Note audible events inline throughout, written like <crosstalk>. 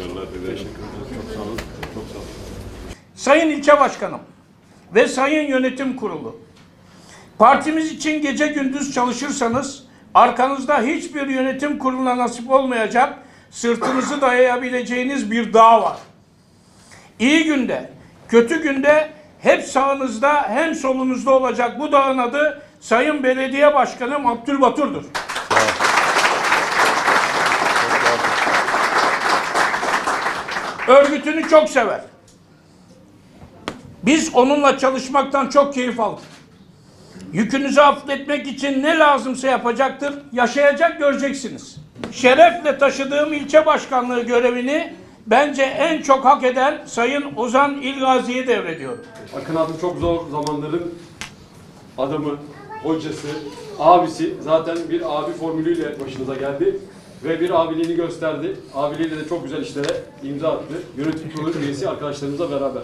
Başarılar dilerim. Çok sağ olun. Çok sağ olun. Sayın İlçe Başkanım ve Sayın Yönetim Kurulu, partimiz için gece gündüz çalışırsanız arkanızda hiçbir yönetim kuruluna nasip olmayacak sırtınızı dayayabileceğiniz bir dağ var. İyi günde, kötü günde hep sağınızda hem solunuzda olacak bu dağın adı Sayın Belediye Başkanım Abdülbatur'dur. Örgütünü çok sever. Biz onunla çalışmaktan çok keyif aldık. Yükünüzü hafifletmek için ne lazımsa yapacaktır. Yaşayacak göreceksiniz. Şerefle taşıdığım ilçe başkanlığı görevini bence en çok hak eden Sayın Ozan İlgazi'ye devrediyorum. Akın abi çok zor zamanların adamı, hocası, abisi zaten bir abi formülüyle başınıza geldi ve bir abiliğini gösterdi. Abiliğiyle de çok güzel işlere imza attı. Yönetim kurulu üyesi arkadaşlarımızla beraber.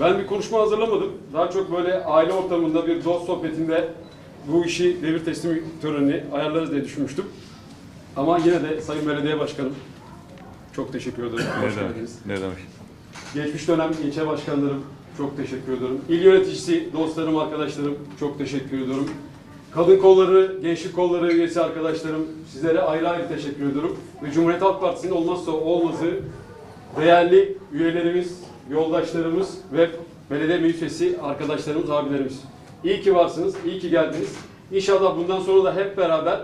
Ben bir konuşma hazırlamadım. Daha çok böyle aile ortamında bir dost sohbetinde bu işi devir teslim törenini ayarlarız diye düşünmüştüm. Ama yine de Sayın Belediye Başkanım çok teşekkür ederim. Hoş geldiniz. Ne demek? Geçmiş dönem ilçe başkanlarım çok teşekkür ediyorum. İl yöneticisi, dostlarım, arkadaşlarım çok teşekkür ediyorum. Kadın kolları, gençlik kolları üyesi arkadaşlarım sizlere ayrı ayrı teşekkür ediyorum. Ve Cumhuriyet Halk Partisi'nin olmazsa olmazı değerli üyelerimiz, yoldaşlarımız ve belediye meclis üyesi arkadaşlarımız, abilerimiz. İyi ki varsınız, iyi ki geldiniz. İnşallah bundan sonra da hep beraber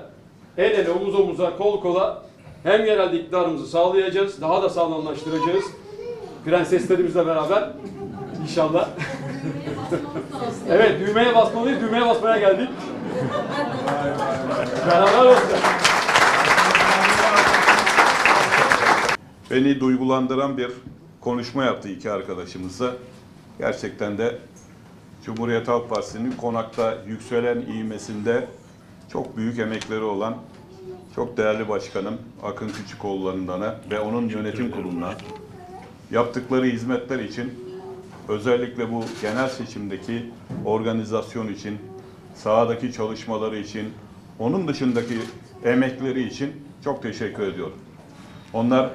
el ele, omuz omuza, kol kola hem yerelde iktidarımızı sağlayacağız, daha da sağlamlaştıracağız prenseslerimizle beraber inşallah. <laughs> evet düğmeye basmalıyız. Düğmeye basmaya geldik. Beni duygulandıran bir konuşma yaptı iki arkadaşımızla. Gerçekten de Cumhuriyet Halk Partisi'nin konakta yükselen iğmesinde çok büyük emekleri olan çok değerli başkanım Akın Küçükoğulları'ndan ve onun yönetim kuruluna yaptıkları hizmetler için özellikle bu genel seçimdeki organizasyon için, sahadaki çalışmaları için, onun dışındaki emekleri için çok teşekkür ediyorum. Onlar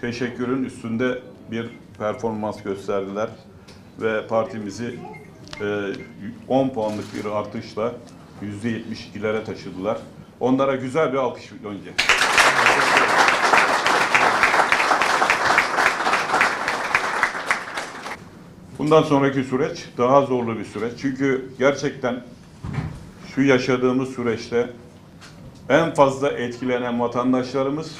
teşekkürün üstünde bir performans gösterdiler ve partimizi e, 10 puanlık bir artışla %72'lere taşıdılar. Onlara güzel bir alkış önce. Bundan sonraki süreç daha zorlu bir süreç. Çünkü gerçekten şu yaşadığımız süreçte en fazla etkilenen vatandaşlarımız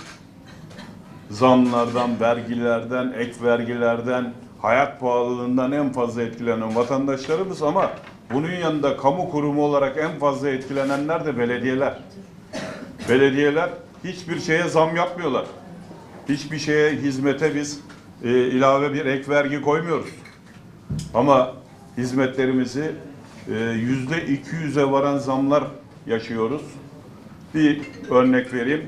zamlardan, vergilerden, ek vergilerden, hayat pahalılığından en fazla etkilenen vatandaşlarımız ama bunun yanında kamu kurumu olarak en fazla etkilenenler de belediyeler. Belediyeler hiçbir şeye zam yapmıyorlar. Hiçbir şeye hizmete biz e, ilave bir ek vergi koymuyoruz. Ama hizmetlerimizi yüzde 200'e varan zamlar yaşıyoruz. Bir örnek vereyim.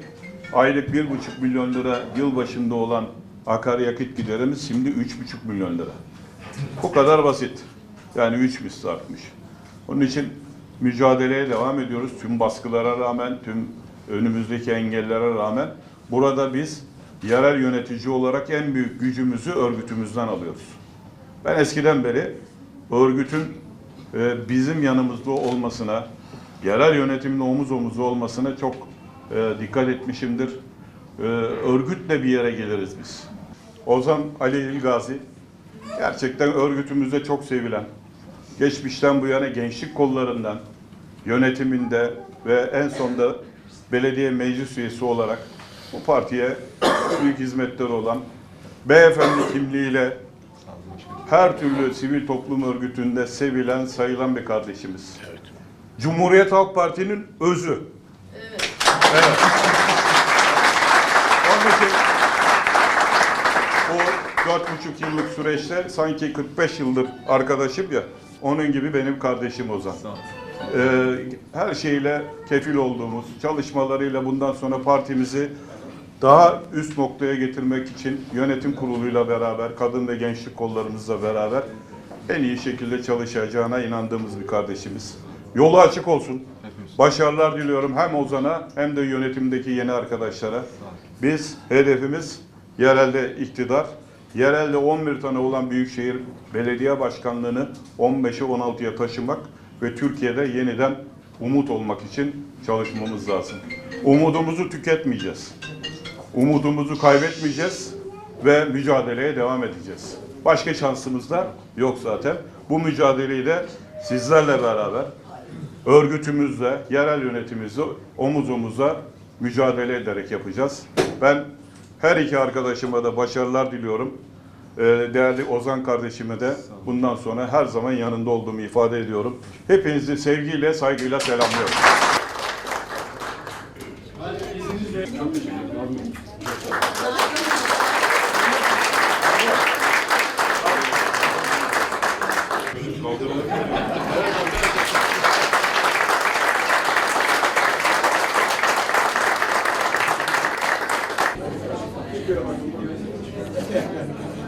Aylık bir buçuk milyon lira yıl başında olan akaryakıt giderimiz şimdi üç buçuk milyon lira. Bu kadar basit. Yani üç misli artmış. Onun için mücadeleye devam ediyoruz. Tüm baskılara rağmen, tüm önümüzdeki engellere rağmen burada biz yerel yönetici olarak en büyük gücümüzü örgütümüzden alıyoruz. Ben eskiden beri örgütün bizim yanımızda olmasına, yerel yönetimin omuz omuzu olmasına çok e, dikkat etmişimdir. E, örgütle bir yere geliriz biz. Ozan Ali İlgazi gerçekten örgütümüzde çok sevilen, geçmişten bu yana gençlik kollarından, yönetiminde ve en sonda belediye meclis üyesi olarak bu partiye büyük hizmetleri olan beyefendi kimliğiyle her türlü sivil toplum örgütünde sevilen, sayılan bir kardeşimiz. Cumhuriyet Halk Parti'nin özü. Evet. Evet. Onun için o dört buçuk yıllık süreçte sanki 45 yıldır arkadaşım ya, onun gibi benim kardeşim Ozan. Ee, her şeyle kefil olduğumuz, çalışmalarıyla bundan sonra partimizi daha üst noktaya getirmek için yönetim kuruluyla beraber, kadın ve gençlik kollarımızla beraber en iyi şekilde çalışacağına inandığımız bir kardeşimiz. Yolu açık olsun. Başarılar diliyorum hem Ozan'a hem de yönetimdeki yeni arkadaşlara. Biz hedefimiz yerelde iktidar, yerelde 11 tane olan büyükşehir belediye başkanlığını 15'e 16'ya taşımak ve Türkiye'de yeniden umut olmak için çalışmamız lazım. Umudumuzu tüketmeyeceğiz. Umudumuzu kaybetmeyeceğiz ve mücadeleye devam edeceğiz. Başka şansımız da yok zaten. Bu mücadeleyi de sizlerle beraber örgütümüzle, yerel yönetimimizle omuz omuza mücadele ederek yapacağız. Ben her iki arkadaşıma da başarılar diliyorum. Ee, Değerli Ozan kardeşime de bundan sonra her zaman yanında olduğumu ifade ediyorum. Hepinizi sevgiyle, saygıyla selamlıyorum. Teşekkür